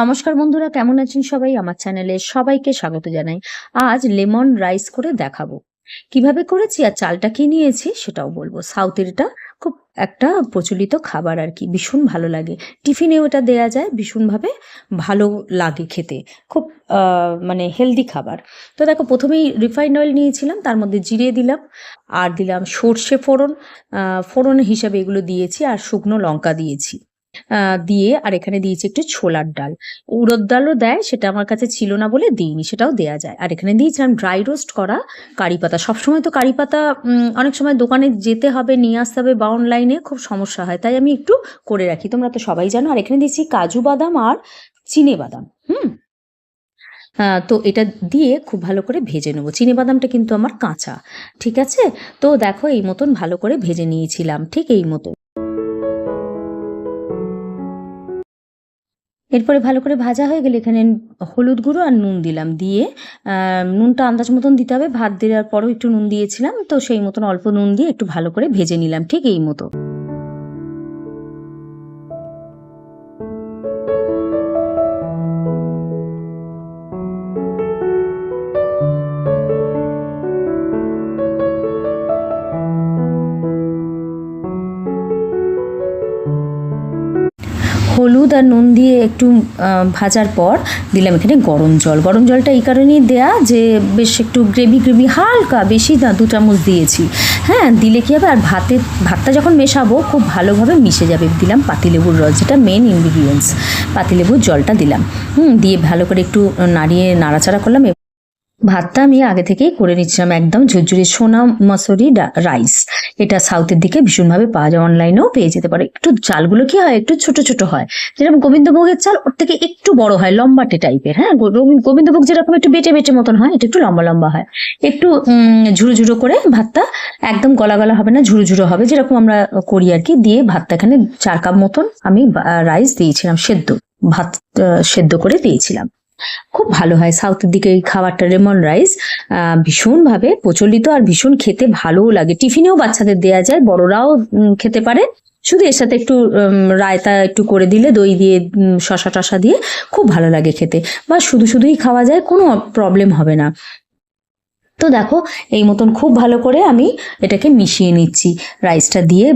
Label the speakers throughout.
Speaker 1: নমস্কার বন্ধুরা, কেমন আছেন সবাই? আমার চ্যানেলে সবাইকে স্বাগত জানাই। আজ লেমন রাইস করে দেখাবো। কীভাবে করেছি আর চালটা কি নিয়েছি সেটাও বলব। সাউথের এটা খুব একটা প্রচলিত খাবার আর কি, ভীষণ ভালো লাগে। টিফিনেও এটা দেয়া যায়, ভীষণভাবে ভালো লাগে খেতে। খুব মানে হেলদি খাবার। তো দেখো, প্রথমেই রিফাইন্ড অয়েল নিয়েছিলাম, তার মধ্যে জিরে দিলাম, আর দিলাম সর্ষে ফোড়ন। ফোড়ন হিসাবে এগুলো দিয়েছি, আর শুকনো লঙ্কা দিয়েছি। দিয়ে আর এখানে দিয়েছি একটু ছোলার ডাল। উড়দ ডালও দেয়, সেটা আমার কাছে ছিল না বলে দিইনি, সেটাও দেয়া যায়। আর এখানে দিয়েছিলাম ড্রাই রোস্ট করা কারি পাতা। সবসময় তো কারি পাতা অনেক সময় দোকানে যেতে হবে, নিয়ে আসতে হবে বা অনলাইনে খুব সমস্যা হয়, তাই আমি একটু করে রাখি। তোমরা তো সবাই জানো, আর এখানে দিয়েছি কাজু বাদাম আর চিনে বাদাম, হুম? তো এটা দিয়ে খুব ভালো করে ভেজে নেব। চিনে বাদামটা কিন্তু আমার কাঁচা, ঠিক আছে? তো দেখো এই মতন ভালো করে ভেজে নিয়েছিলাম, ঠিক এই মতো এরপরে ভালো করে ভাজা হয়ে গেলে এখানে হলুদ গুঁড়ো আর নুন দিলাম। দিয়ে নুনটা আন্দাজ মতন দিতে হবে। ভাত দেওয়ার পরও একটু নুন দিয়েছিলাম, তো সেই মতন অল্প নুন দিয়ে একটু ভালো করে ভেজে নিলাম, ঠিক এই মতো। হলুদ আর নুন দিয়ে একটু ভাজার পর দিলাম এখানে গরম জল। গরম জলটা এই কারণেই দেয়া যে বেশ একটু গ্রেভি গ্রেভি, হালকা বেশি না, দু চামচ দিয়েছি। হ্যাঁ দিলে কী হবে? আর ভাতে, ভাতটা যখন মেশাবো, খুব ভালোভাবে মিশে যাবে। দিলাম পাতিলেবুর রস, যেটা মেন ইনগ্রিডিয়েন্টস পাতিলেবুর জলটা দিলাম। হুম, দিয়ে ভালো করে একটু নাড়িয়ে, নাড়াচাড়া করলাম। ভাতটা আমি আগে থেকেই করে নিচ্ছিলাম, একদম ঝুরঝুরি সোনা মসুরি রাইস। এটা সাউথের দিকে ভীষণভাবে পাওয়া যায়, অনলাইনেও পেয়ে যেতে পারে। একটু চালগুলো কি হয়, একটু ছোট ছোট হয়। যেরকম গোবিন্দভোগের চাল, ওর থেকে একটু বড় হয়, লম্বাটে টাইপের হ্যাঁ? গোবিন্দভোগ যেরকম একটু বেটে বেটে মতন হয়, এটা একটু লম্বা লম্বা হয়। একটু ঝুরো ঝুরো করে ভাতটা একদম গলা গলা হবে না, ঝুরো ঝুরো হবে, যেরকম আমরা করি আর কি, দিয়ে ভাতটা এখানে চার কাপ মতন আমি রাইস দিয়েছিলাম, সেদ্ধ। ভাত সেদ্ধ করে দিয়েছিলাম। খুব ভালো হয়। সাউথের দিকে এই খাবারটা রেমন রাইস ভীষণভাবে প্রচলিত আর ভীষণ খেতে ভালোও লাগে। টিফিনেও বাচ্চাদের দেয়া যায়, বড়রাও খেতে পারে। শুধু এর সাথে একটু রায়তা একটু করে দিলে, দই দিয়ে শশা টশা দিয়ে খুব ভালো লাগে খেতে। বা শুধু শুধুই খাওয়া যায়, কোনো প্রবলেম হবে না। তো দেখো, এই মতন খুব ভালো করে আমি এটাকে মিশিয়ে নিচ্ছি। রাইসটা দিয়ে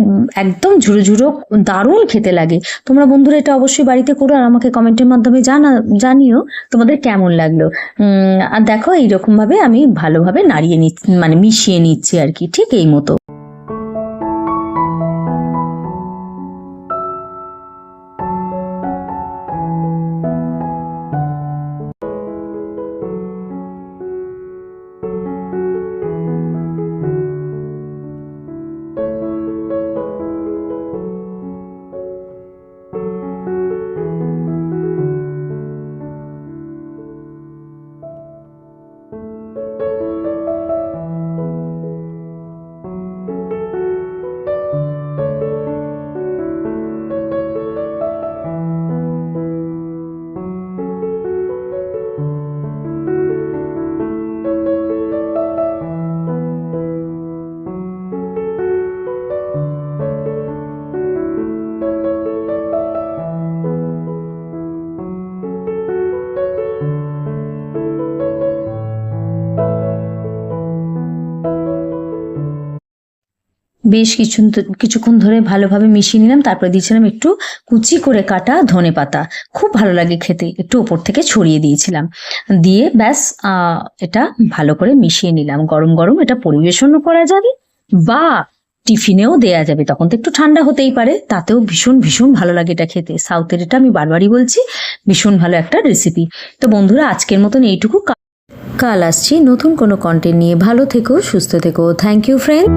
Speaker 1: একদম ঝুড়ো ঝুড়ো দারুণ খেতে লাগে। তোমরা বন্ধুরা এটা অবশ্যই বাড়িতে করো আর আমাকে কমেন্টের মাধ্যমে জানা, জানিও তোমাদের কেমন লাগল। আর দেখো, এইরকমভাবে আমি ভালোভাবে নাড়িয়ে নিচ্ছি মানে মিশিয়ে নিচ্ছি আর কি, ঠিক এই মতো। বেশ কিছু কিছুক্ষণ ধরে ভালোভাবে মিশিয়ে নিলাম, তারপরে দিয়েছিলাম একটু কুচি করে কাটা ধনে পাতা। খুব ভালো লাগে খেতে, একটু ওপর থেকে ছড়িয়ে দিয়েছিলাম। দিয়ে ব্যাস এটা ভালো করে মিশিয়ে নিলাম। গরম গরম এটা পরিবেশনও করা যাবে বা টিফিনেও দেয়া যাবে। তখন তো একটু ঠান্ডা হতেই পারে, তাতেও ভীষণ ভীষণ ভালো লাগে এটা খেতে। সাউথের এটা আমি বারবারই বলছি, ভীষণ ভালো একটা রেসিপি তো বন্ধুরা, আজকের মতন এইটুকু কাল আসছি নতুন কোনো কন্টেন্ট নিয়ে। ভালো থেকো, সুস্থ থেকো। Thank you friend